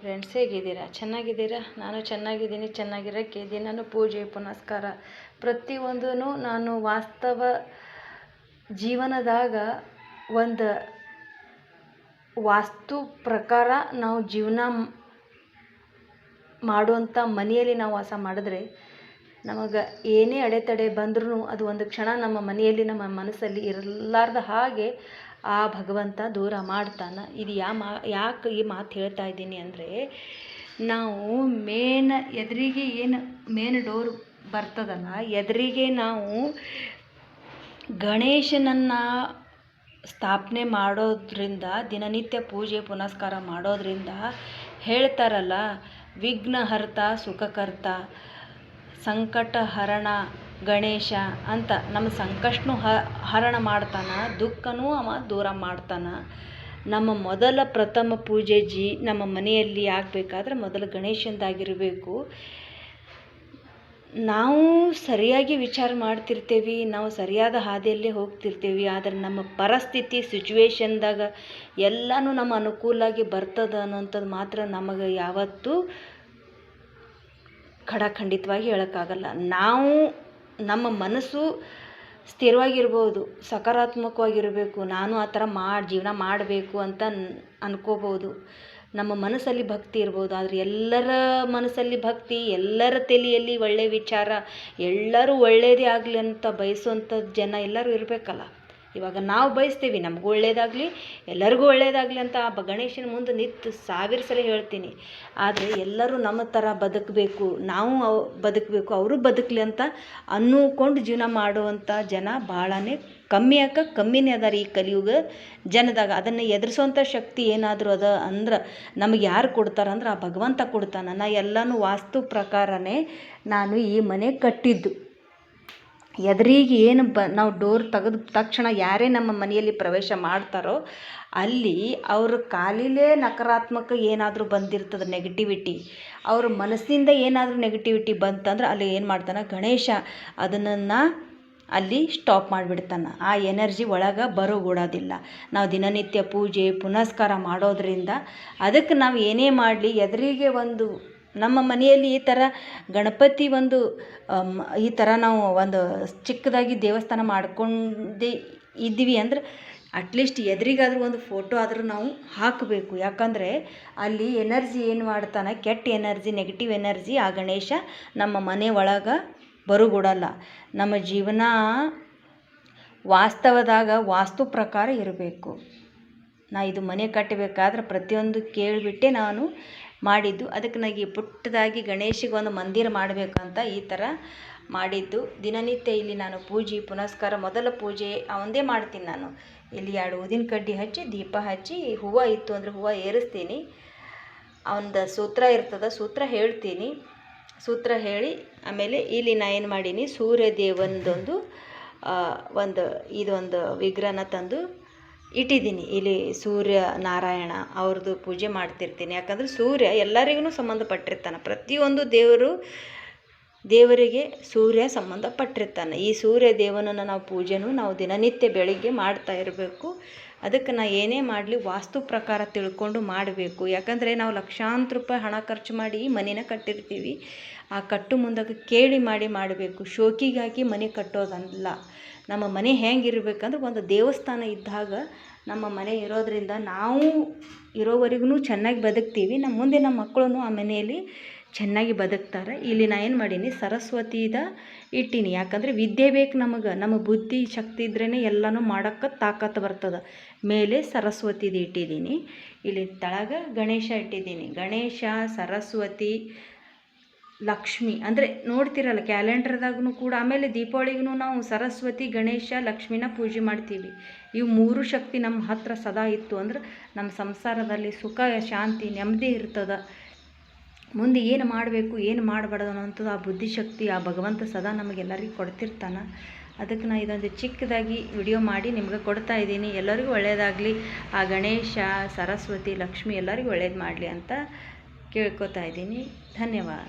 Friends ಹೇಗಿದ್ದೀರಾ? ಚೆನ್ನಾಗಿದ್ದೀರಾ? ನಾನು ಚೆನ್ನಾಗಿದ್ದೀನಿ ಚೆನ್ನಾಗಿರೋಕ್ಕೆ ದಿನನೂ ಪೂಜೆ, ಪುನಸ್ಕಾರ. ಪ್ರತಿಯೊಂದೂ ನಾನು ವಾಸ್ತವ ಜೀವನದಾಗ ಒಂದು ವಾಸ್ತು ಪ್ರಕಾರ ನಾವು ಜೀವನ ಮಾಡುವಂಥ ಮನೆಯಲ್ಲಿ ನಾವು ವಾಸ ಮಾಡಿದ್ರೆ ನಮಗೆ ಏನೇ ಅಡೆತಡೆ ಬಂದ್ರೂ ಅದು ಒಂದು ಕ್ಷಣ ನಮ್ಮ ಮನೆಯಲ್ಲಿ ನಮ್ಮ ಮನಸ್ಸಲ್ಲಿ ಇರಲಾರ್ದ ಹಾಗೆ ಆ ಭಗವಂತ ದೂರ ಮಾಡ್ತಾನೆ. ಇದು ಯಾ ಮಾ, ಯಾಕೆ ಈ ಮಾತು ಹೇಳ್ತಾ ಇದ್ದೀನಿ ಅಂದರೆ, ನಾವು ಮೇನ್ ಎದುರಿಗೆ ಏನು ಮೇನ್ ಡೋರ್ ಬರ್ತದಲ್ಲ, ಎದುರಿಗೆ ನಾವು ಗಣೇಶನನ್ನು ಸ್ಥಾಪನೆ ಮಾಡೋದ್ರಿಂದ, ದಿನನಿತ್ಯ ಪೂಜೆ ಪುನಸ್ಕಾರ ಮಾಡೋದ್ರಿಂದ ಹೇಳ್ತಾರಲ್ಲ, ವಿಘ್ನಹರ್ತ, ಸುಖಕರ್ತ ಸಂಕಟ ಹರಣ ಗಣೇಶ ಅಂತ ನಮ್ಮ ಸಂಕಷ್ಟನೂ ಹರಣ ಮಾಡ್ತಾನೆ, ದುಃಖನೂ ಅವ ದೂರ ಮಾಡ್ತಾನೆ. ನಮ್ಮ ಮೊದಲ ಪ್ರಥಮ ಪೂಜೆ ಜಿ, ನಮ್ಮ ಮನೆಯಲ್ಲಿ ಆಗಬೇಕಾದ್ರೆ ಮೊದಲು ಗಣೇಶಂದಾಗಿರಬೇಕು. ನಾವು ಸರಿಯಾಗಿ ವಿಚಾರ ಮಾಡ್ತಿರ್ತೀವಿ, ನಾವು ಸರಿಯಾದ ಹಾದಿಯಲ್ಲೇ ಹೋಗ್ತಿರ್ತೀವಿ, ಆದರೆ ನಮ್ಮ ಪರಿಸ್ಥಿತಿ ಸಿಚುವೇಶನ್ದಾಗ ಎಲ್ಲನೂ ನಮ್ಮ ಅನುಕೂಲಾಗಿ ಬರ್ತದ ಅನ್ನೋಂಥದ್ದು ಮಾತ್ರ ನಮಗೆ ಯಾವತ್ತೂ ಖಡಾಖಂಡಿತವಾಗಿ ಹೇಳೋಕ್ಕಾಗಲ್ಲ. ನಾವು ನಮ್ಮ ಮನಸ್ಸು ಸ್ಥಿರವಾಗಿರ್ಬೋದು, ಸಕಾರಾತ್ಮಕವಾಗಿರಬೇಕು, ನಾನು ಆ ಥರ ಮಾಡಿ, ಜೀವನ ಮಾಡಬೇಕು ಅಂತ ಅನ್ಕೋಬೋದು. ನಮ್ಮ ಮನಸ್ಸಲ್ಲಿ ಭಕ್ತಿ ಇರ್ಬೋದು, ಆದರೆ ಎಲ್ಲರ ಮನಸ್ಸಲ್ಲಿ ಭಕ್ತಿ, ಎಲ್ಲರ ತಲೆಯಲ್ಲಿ ಒಳ್ಳೆಯ ವಿಚಾರ, ಎಲ್ಲರೂ ಒಳ್ಳೆಯದೇ ಆಗಲಿ ಅಂತ ಬಯಸುವಂಥ ಜನ ಎಲ್ಲರೂ ಇರಬೇಕಲ್ಲ. ಇವಾಗ ನಾವು ಬಯಸ್ತೀವಿ, ನಮಗೂ ಒಳ್ಳೆಯದಾಗಲಿ ಎಲ್ಲರಿಗೂ ಒಳ್ಳೇದಾಗಲಿ ಅಂತ ಆ ಗಣೇಶನ ಮುಂದೆ ನಿಂತು ಸಾವಿರ ಸಲ ಹೇಳ್ತೀನಿ. ಆದರೆ ಎಲ್ಲರೂ ನಮ್ಮ ಥರ ಬದುಕಬೇಕು, ನಾವು ಅವು ಬದುಕಬೇಕು, ಅವರು ಬದುಕಲಿ ಅಂತ ಅನ್ನುಕೊಂಡು ಜೀವನ ಮಾಡುವಂಥ ಜನ ಭಾಳನೇ ಕಮ್ಮಿ ಯಾಕ? ಕಮ್ಮಿನೇ ಅದಾರ ಈ ಕಲಿಯುಗ ಜನದಾಗ. ಅದನ್ನು ಎದುರಿಸೋವಂಥ ಶಕ್ತಿ ಏನಾದರೂ ಅದ ಅಂದ್ರೆ ನಮಗೆ ಯಾರು ಕೊಡ್ತಾರಂದ್ರೆ ಆ ಭಗವಂತ ಕೊಡ್ತಾನೆ. ನಾ ಎಲ್ಲನೂ ವಾಸ್ತು ಪ್ರಕಾರನೇ ನಾನು ಈ ಮನೆ ಕಟ್ಟಿದ್ದು. ಎದುರಿಗೆ ಏನು ಬ, ನಾವು ಡೋರ್ ತೆಗೆದ ತಕ್ಷಣ ಯಾರೇ ನಮ್ಮ ಮನೆಯಲ್ಲಿ ಪ್ರವೇಶ ಮಾಡ್ತಾರೋ, ಅಲ್ಲಿ ಅವ್ರ ಕಾಲಿಲೇ ನಕಾರಾತ್ಮಕ ಏನಾದರೂ ಬಂದಿರ್ತದೆ ನೆಗೆಟಿವಿಟಿ ಅವ್ರ ಮನಸ್ಸಿಂದ ಏನಾದರೂ ನೆಗೆಟಿವಿಟಿ ಬಂತಂದ್ರೆ ಅಲ್ಲಿ ಏನು ಮಾಡ್ತಾನೆ, ಗಣೇಶ ಅದನ್ನು ಅಲ್ಲಿ ಸ್ಟಾಪ್ ಮಾಡಿಬಿಡ್ತಾನೆ. ಆ ಎನರ್ಜಿ ಒಳಗೆ ಬರೋಗೂಡೋದಿಲ್ಲ. ನಾವು ದಿನನಿತ್ಯ ಪೂಜೆ, ಪುನಸ್ಕಾರ ಮಾಡೋದರಿಂದ ಅದಕ್ಕೆ ನಾವು ಏನೇ ಮಾಡಲಿ, ಎದುರಿಗೆ ಒಂದು ನಮ್ಮ ಮನೆಯಲ್ಲಿ ಈ ಥರ ಗಣಪತಿ ಒಂದು ಈ ಥರ ನಾವು ಒಂದು ಚಿಕ್ಕದಾಗಿ ದೇವಸ್ಥಾನ ಮಾಡ್ಕೊಂಡೇ ಇದ್ವಿ ಅಂದ್ರೆ ಅಟ್ಲೀಸ್ಟ್ ಎದುರಿಗಾದ್ರೂ ಒಂದು ಫೋಟೋ ಆದರೂ ನಾವು ಹಾಕಬೇಕು. ಯಾಕಂದರೆ ಅಲ್ಲಿ ಎನರ್ಜಿ ಏನು ಮಾಡ್ತಾನೆ? ಕೆಟ್ಟ ಎನರ್ಜಿ ನೆಗೆಟಿವ್ ಎನರ್ಜಿ ಆ ಗಣೇಶ ನಮ್ಮ ಮನೆ ಒಳಗೆ ಬರುಗೂಡಲ್ಲ. ನಮ್ಮ ಜೀವನ ವಾಸ್ತವದಾಗ ವಾಸ್ತು ಪ್ರಕಾರ ಇರಬೇಕು. ನಾ ಇದು ಮನೆ ಕಟ್ಟಬೇಕಾದ್ರೆ ಪ್ರತಿಯೊಂದು ಕೇಳಿಬಿಟ್ಟೆ ನಾನು ಮಾಡಿದ್ದು. ಅದಕ್ಕೆ ನನಗೆ ಪುಟ್ಟದಾಗಿ ಗಣೇಶಿಗೆ ಒಂದು ಮಂದಿರ ಮಾಡಬೇಕಂತ ಈ ಥರ ಮಾಡಿದ್ದು. ದಿನನಿತ್ಯ ಇಲ್ಲಿ ನಾನು ಪೂಜೆ, ಪುನಸ್ಕಾರ, ಮೊದಲ ಪೂಜೆ ಅವಂದೇ ಮಾಡ್ತೀನಿ ನಾನು. ಇಲ್ಲಿ ಎರಡು ಊದಿನ ಕಡ್ಡಿ ಹಚ್ಚಿ, ದೀಪ ಹಚ್ಚಿ, ಹೂವು ಇತ್ತು ಅಂದರೆ ಹೂವು ಏರಿಸ್ತೀನಿ. ಅವನದು ಸೂತ್ರ ಇರ್ತದೆ, ಸೂತ್ರ ಹೇಳ್ತೀನಿ. ಸೂತ್ರ ಹೇಳಿ, ಆಮೇಲೆ ಇಲ್ಲಿ ನಾ ಏನು ಮಾಡೀನಿ ಸೂರ್ಯ ಒಂದು ಒಂದು, ಇದೊಂದು ವಿಗ್ರಹನ ತಂದು ಇಟ್ಟಿದ್ದೀನಿ. ಇಲ್ಲಿ ಸೂರ್ಯ, ನಾರಾಯಣ ಅವ್ರದ್ದು ಪೂಜೆ ಮಾಡ್ತಿರ್ತೀನಿ. ಯಾಕಂದರೆ ಸೂರ್ಯ ಎಲ್ಲರಿಗೂ ಸಂಬಂಧಪಟ್ಟಿರ್ತಾನೆ. ಪ್ರತಿಯೊಂದು ದೇವರು, ದೇವರಿಗೆ ಸೂರ್ಯ ಸಂಬಂಧಪಟ್ಟಿರ್ತಾನೆ. ಈ ಸೂರ್ಯ ದೇವನನ್ನು ನಾವು ಪೂಜೆನೂ ನಾವು ದಿನನಿತ್ಯ ಬೆಳಿಗ್ಗೆ ಮಾಡ್ತಾ ಇರಬೇಕು. ಅದಕ್ಕೆ ನಾ ಏನೇ ಮಾಡಲಿ ವಾಸ್ತು ಪ್ರಕಾರ ತಿಳ್ಕೊಂಡು ಮಾಡಬೇಕು. ಯಾಕಂದರೆ ನಾವು ಲಕ್ಷಾಂತರ ರೂಪಾಯಿ ಹಣ ಖರ್ಚು ಮಾಡಿ ಮನೇನ ಕಟ್ಟಿರ್ತೀವಿ. ಆ ಕಟ್ಟು ಮುಂದಕ್ಕೆ ಕೇಳಿ ಮಾಡಿ ಮಾಡಬೇಕು. ಶೋಕಿಗಾಗಿ ಮನೆ ಕಟ್ಟೋದಲ್ಲ. ನಮ್ಮ ಮನೆ ಹೆಂಗಿರ್ಬೇಕಂದ್ರೆ ಒಂದು ದೇವಸ್ಥಾನ ಇದ್ದಾಗ ನಮ್ಮ ಮನೆ ಇರೋದರಿಂದ ನಾವು ಇರೋವರೆಗೂ ಚೆನ್ನಾಗಿ ಬದುಕ್ತೀವಿ. ನಮ್ಮ ಮುಂದೆ ನಮ್ಮ ಮಕ್ಕಳೂ ಆ ಮನೆಯಲ್ಲಿ ಚೆನ್ನಾಗಿ ಬದುಕ್ತಾರೆ. ಇಲ್ಲಿ ನಾ ಏನು ಮಾಡೀನಿ, ಸರಸ್ವತಿದ ಇಟ್ಟೀನಿ. ಯಾಕಂದರೆ ವಿದ್ಯೆ ಬೇಕು ನಮಗೆ. ನಮ್ಮ ಬುದ್ಧಿ, ಶಕ್ತಿ ಇದ್ರೇ ಎಲ್ಲನೂ ಮಾಡೋಕ್ಕೆ ತಾಕತ್ತು ಬರ್ತದೆ. ಮೇಲೆ ಸರಸ್ವತಿದು ಇಟ್ಟಿದ್ದೀನಿ ಇಲ್ಲಿ ತಳಗ ಗಣೇಶ ಇಟ್ಟಿದ್ದೀನಿ ಗಣೇಶ, ಸರಸ್ವತಿ, ಲಕ್ಷ್ಮಿ. ಅಂದರೆ ನೋಡ್ತಿರಲ್ಲ ಕ್ಯಾಲೆಂಡರ್ದಾಗೂ ಕೂಡ, ಆಮೇಲೆ ದೀಪಾವಳಿಗೂ ನಾವು ಸರಸ್ವತಿ, ಗಣೇಶ, ಲಕ್ಷ್ಮಿನ ಪೂಜೆ ಮಾಡ್ತೀವಿ. ಇವು ಮೂರು ಶಕ್ತಿ ನಮ್ಮ ಹತ್ರ ಸದಾ ಇತ್ತು. ಅಂದ್ರೆ ನಮ್ಮ ಸಂಸಾರದಲ್ಲಿ ಸುಖ, ಶಾಂತಿ, ನೆಮ್ಮದಿ ಇರ್ತದೆ. ಮುಂದೆ ಏನು ಮಾಡಬೇಕು, ಏನು ಮಾಡಬಾರ್ದು ಅನ್ನೋಂಥದ್ದು ಆ ಬುದ್ಧಿಶಕ್ತಿ, ಆ ಭಗವಂತ ಸದಾ ನಮಗೆಲ್ಲರಿಗೂ ಕೊಡ್ತಿರ್ತಾನೆ. ಅದಕ್ಕೆ ನಾನು ಇದೊಂದು ಚಿಕ್ಕದಾಗಿ ವಿಡಿಯೋ ಮಾಡಿ ನಿಮ್ಗೆ ಕೊಡ್ತಾ ಇದ್ದೀನಿ. ಎಲ್ಲರಿಗೂ ಒಳ್ಳೆಯದಾಗಲಿ ಆ ಗಣೇಶ, ಸರಸ್ವತಿ, ಲಕ್ಷ್ಮಿ ಎಲ್ಲರಿಗೂ ಒಳ್ಳೇದು ಮಾಡಲಿ ಅಂತ ಕೇಳ್ಕೊತಾ ಇದ್ದೀನಿ. ಧನ್ಯವಾದ.